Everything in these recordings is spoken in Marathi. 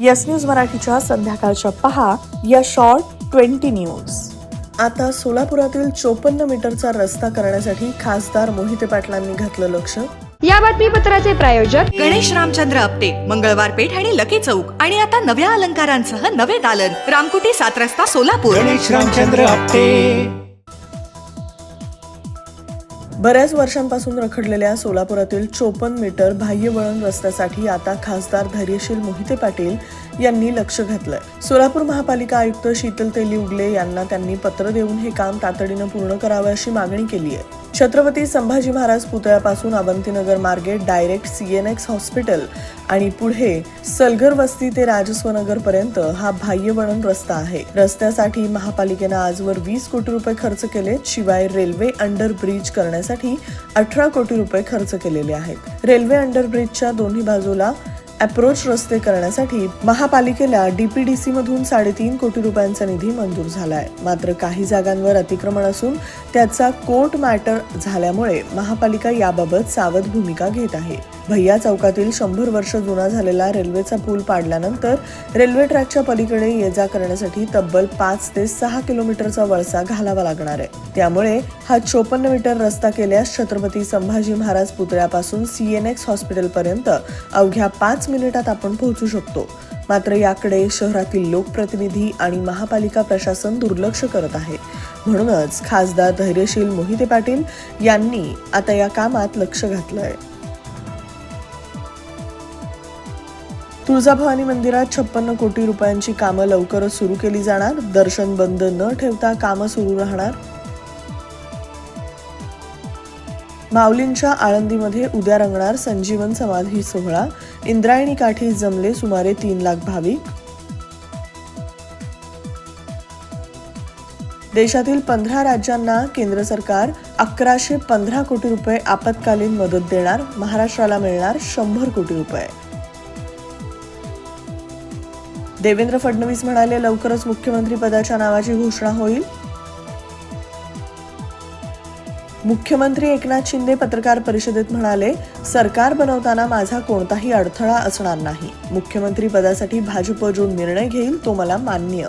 यस न्यूज मराठीच्या संध्याकाळच्या पहा या शॉर्ट ट्वेंटी न्यूज. आता सोलापुरातील चोपन्न मीटरचा रस्ता करण्यासाठी खासदार मोहिते पाटलांनी घातलं लक्ष. या बातमीपत्राचे प्रायोजक गणेश रामचंद्र आपटे मंगळवार पेठ आणि लकी चौक. आणि आता नव्या अलंकारांसह नवे दालन. रामकुटी सात रस्ता सोलापूर. गणेश रामचंद्र आपटे. बऱ्याच वर्षांपासून रखडलेल्या सोलापुरातील चोपन्न मीटर बाह्य वळण रस्त्यासाठी आता खासदार धैर्यशील मोहिते पाटील यांनी लक्ष घातलंय. सोलापूर महापालिका आयुक्त शीतल तेली उगले यांना त्यांनी पत्र देऊन हे काम तातडीनं पूर्ण करावं अशी मागणी केली आहे छत्रपती संभाजी महाराज पुतळ्यापासून अवंतीनगर मार्गे डायरेक्ट सीएनएक्स हॉस्पिटल आणि पुढे सलगर वस्ती ते राजस्वनगर पर्यंत हा बाह्य वळण रस्ता आहे. रस्त्यासाठी महापालिकेनं आजवर वीस कोटी रुपये खर्च केलेत शिवाय रेल्वे अंडर ब्रिज करण्यासाठी अठरा कोटी रुपये खर्च केलेले आहेत. रेल्वे अंडर ब्रिजच्या दोन्ही बाजूला अप्रोच रस्ते करण्यासाठी महापालिकेला डीपीडीसी मधून साडेतीन कोटी रुपयांचा निधी मंजूर झालाय. मात्र काही जागांवर अतिक्रमण असून त्याचा कोर्ट मॅटर झाल्यामुळे महापालिका याबाबत सावध भूमिका घेत आहे. भैया चौकातील शंभर वर्ष जुना झालेला रेल्वेचा पूल पाडल्यानंतर रेल्वे ट्रॅकच्या पलीकडे ये जा करण्यासाठी तब्बल पाच ते सहा किलोमीटरचा वळसा घालावा लागणार आहे. त्यामुळे हा चोपन्न मीटर रस्ता केल्यास छत्रपती संभाजी महाराज पुतळ्यापासून सीएनएक्स हॉस्पिटलपर्यंत अवघ्या पाच मिनिटात आपण पोहोचू शकतो. मात्र याकडे शहरातील लोकप्रतिनिधी आणि महापालिका प्रशासन दुर्लक्ष करत आहे. म्हणूनच खासदार धैर्यशील मोहिते पाटील यांनी आता या कामात लक्ष घातलंय. तुळजाभवानी मंदिरात छप्पन्न कोटी रुपयांची कामं लवकरच सुरू केली जाणार. दर्शन बंद न ठेवता कामं सुरू राहणार. माऊलींच्या आळंदीमध्ये उद्या रंगणार संजीवन समाधी सोहळा. इंद्रायणी काठी जमले सुमारे तीन लाख भाविक. देशातील पंधरा राज्यांना केंद्र सरकार अकराशे पंधरा कोटी रुपये आपत्कालीन मदत देणार. महाराष्ट्राला मिळणार शंभर कोटी रुपये. देवेंद्र फडणवीस म्हणाले लवकरच मुख्यमंत्री पदाच्या नावाची घोषणा होईल. मुख्यमंत्री एकनाथ शिंदे पत्रकार परिषदेत म्हणाले सरकार बनवताना माझा कोणताही अडथळा असणार नाही. मुख्यमंत्री पदासाठी भाजप जो निर्णय घेईल तो मला मान्य.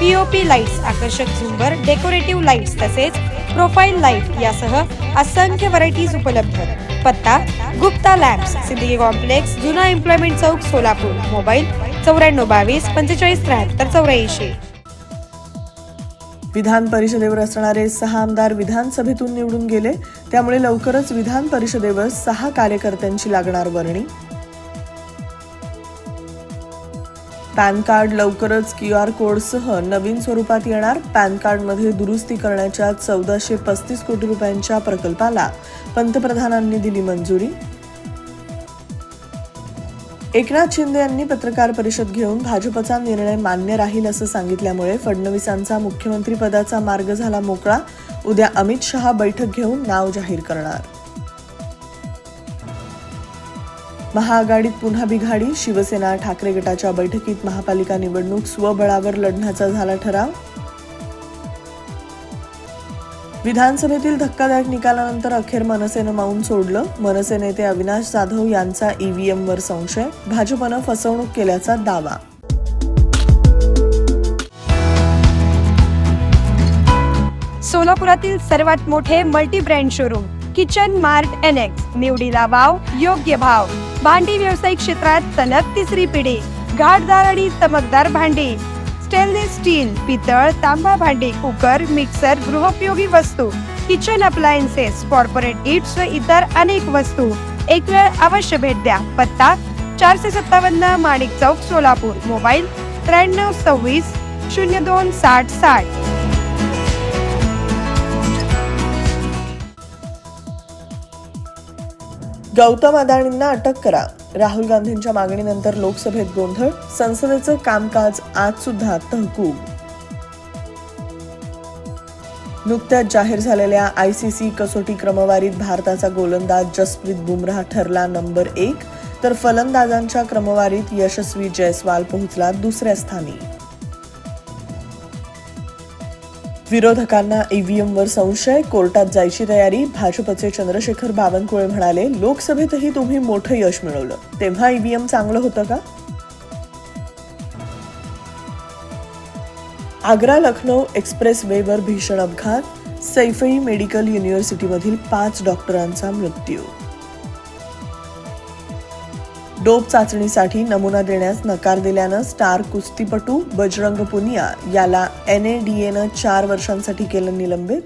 पीओपी लाईट्स आकर्षक झुंबर डेकोरेटिव्ह लाईट्स तसेच प्रोफाईल लाइट यासह असंख्य व्हरायटीज उपलब्ध. पत्ता गुप्ता लॅम्प्स सिद्दीकी कॉम्प्लेक्स जुना एम्प्लॉयमेंट चौक सोलापूर. मोबाईल चौऱ्याण्णव बावीस पंचेचाळीस त्र्याहत्तर चौऱ्याऐंशी. विधान परिषदेवर असणारे सहा आमदार विधानसभेतून निवडून गेले त्यामुळे लवकरच विधान परिषदेवर सहा कार्यकर्त्यांची लागणार वर्णी. पॅन कार्ड लवकरच क्यू आर कोडसह नवीन स्वरूपात येणार. पॅन कार्डमध्ये दुरुस्ती करण्याच्या चौदाशे पस्तीस कोटी रुपयांच्या प्रकल्पाला पंतप्रधानांनी दिली मंजुरी. एकनाथ शिंदे यांनी पत्रकार परिषद घेऊन भाजपचा निर्णय मान्य राहील असं सांगितल्यामुळे फडणवीसांचा मुख्यमंत्री पदाचा मार्ग झाला मोकळा. उद्या अमित शहा बैठक घेऊन नाव जाहीर करणार. महाआघाडीत पुन्हा बिघाडी. शिवसेना ठाकरे गटाच्या बैठकीत महापालिका निवडणूक स्वबळावर लढण्याचा झाला ठराव. विधानसभेतील धक्कादायक निकालानंतर अखेर मनसेनं माऊन सोडलं. मनसे नेते अविनाश जाधव यांचा ईव्हीएमवर संशय. भाजपनं फसवणूक केल्याचा दावा. सोलापुरातील सर्वात मोठे multi brand showroom kitchen mart annex निवडीला वाव योग्य भाव. भांडी व्यावसायिक क्षेत्रात सलग तिसरी पिढी. घाटदार आणि चमकदार भांडी. स्टेनलेस स्टील पितळ तांबा भांडी कुकर मिक्सर गृहोपयोगी वस्तू. किचन अप्लायन्सेस कॉर्पोरेट इट्स व इतर अनेक वस्तू. एक वेळ अवश्य भेट द्या. पत्ता चारशे सत्तावन्न माणिक चौक सोलापूर. मोबाईल त्र्याण्णव सव्वीस शून्य दोन साठ साठ. गौतम अदाणींना अटक करा. राहुल गांधींच्या मागणीनंतर लोकसभेत गोंधळ संसदेचं कामकाज आज सुद्धा तहकूब. नुकत्याच जाहीर झालेल्या आय सी सी कसोटी क्रमवारीत भारताचा गोलंदाज जसप्रीत बुमराह ठरला नंबर एक तर फलंदाजांच्या क्रमवारीत यशस्वी जयस्वाल पोहोचला दुसऱ्या स्थानी. विरोधकांना ईव्हीएमवर संशय कोर्टात जायची तयारी भाजपचे चंद्रशेखर बावनकुळे म्हणाले लोकसभेतही तुम्ही मोठं यश मिळवलं. तेव्हा ईव्हीएम चांगलं होतं का? आग्रा लखनौ एक्सप्रेस वेवर भीषण अपघात सैफई मेडिकल युनिव्हर्सिटीमधील पाच डॉक्टरांचा मृत्यू. डोप चाचणीसाठी नमुना देण्यास नकार दिल्यानं स्टार कुस्तीपटू बजरंग पुनिया याला एनएडीएनं चार वर्षांसाठी केलं निलंबित.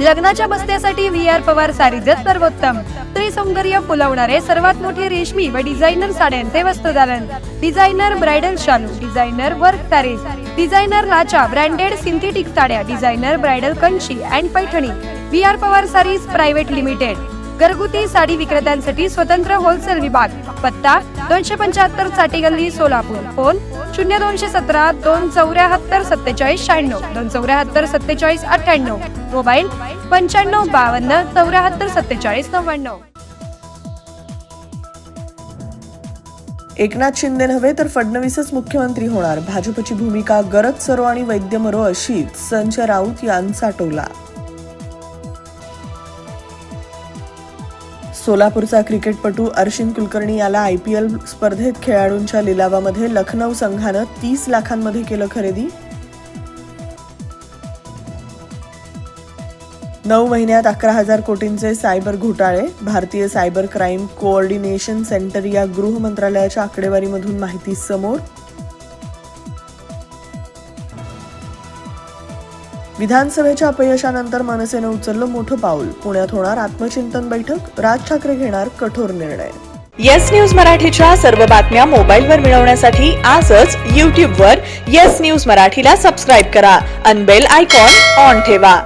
लग्नाच्या बसण्यासाठी व्ही आर पवार सारीजत सर्वोत्तम. स्त्री सौंदर्य फुलवणारे सर्वात मोठे रेशमी व डिझायनर साड्यांचे वस्त्रदालन डिझायनर ब्रायडल शालू डिझायनर वर्क तारे. डिझायनर लाचा ब्रँडेड सिंथेटिक साड्या designer bridal Kanchi and Paithani. V R Pawar sarees private limited. घरगुती साडी विक्रेत्यांसाठी स्वतंत्र होलसेल विभाग पत्ता दोनशे पंच्याहत्तरसाठी गल्ली सोलापूर. फोन शून्य दोनशे सतरा दोन चौऱ्याहत्तर सत्तेचाळीस शहाण्णव दोन चौऱ्याहत्तर सत्तेचाळीस अठ्ठ्याण्णव. मोबाईल पंच्याण्णव बावन्न चौऱ्याहत्तर सत्तेचाळीस नव्याण्णव. एकनाथ शिंदे नव्हे तर फडणवीसच मुख्यमंत्री होणार. भाजपची भूमिका गरज सरो आणि वैद्य मरो अशीच. संजय राऊत यांचा टोला सोलापूरचा क्रिकेटपटू अर्शिन कुलकर्णी याला आय पी एल स्पर्धेत खेळाडूंच्या लिलावामध्ये लखनौ संघानं तीस लाखांमध्ये केलं खरेदी. नऊ महिन्यात अकरा हजार कोटींचे सायबर घोटाळे. भारतीय सायबर क्राईम कोऑर्डिनेशन सेंटर या गृह मंत्रालयाच्या आकडेवारीमधून माहिती समोर. विधानसभेच्या अपयशानंतर मनसेनं उचललं मोठं पाऊल. पुण्यात होणार आत्मचिंतन बैठक राज ठाकरे घेणार कठोर निर्णय. येस न्यूज मराठीच्या सर्व बातम्या मोबाईलवर मिळवण्यासाठी आजच यूट्यूबवर येस न्यूज मराठीला सबस्क्राईब करा. अनबेल आयकॉन ऑन ठेवा.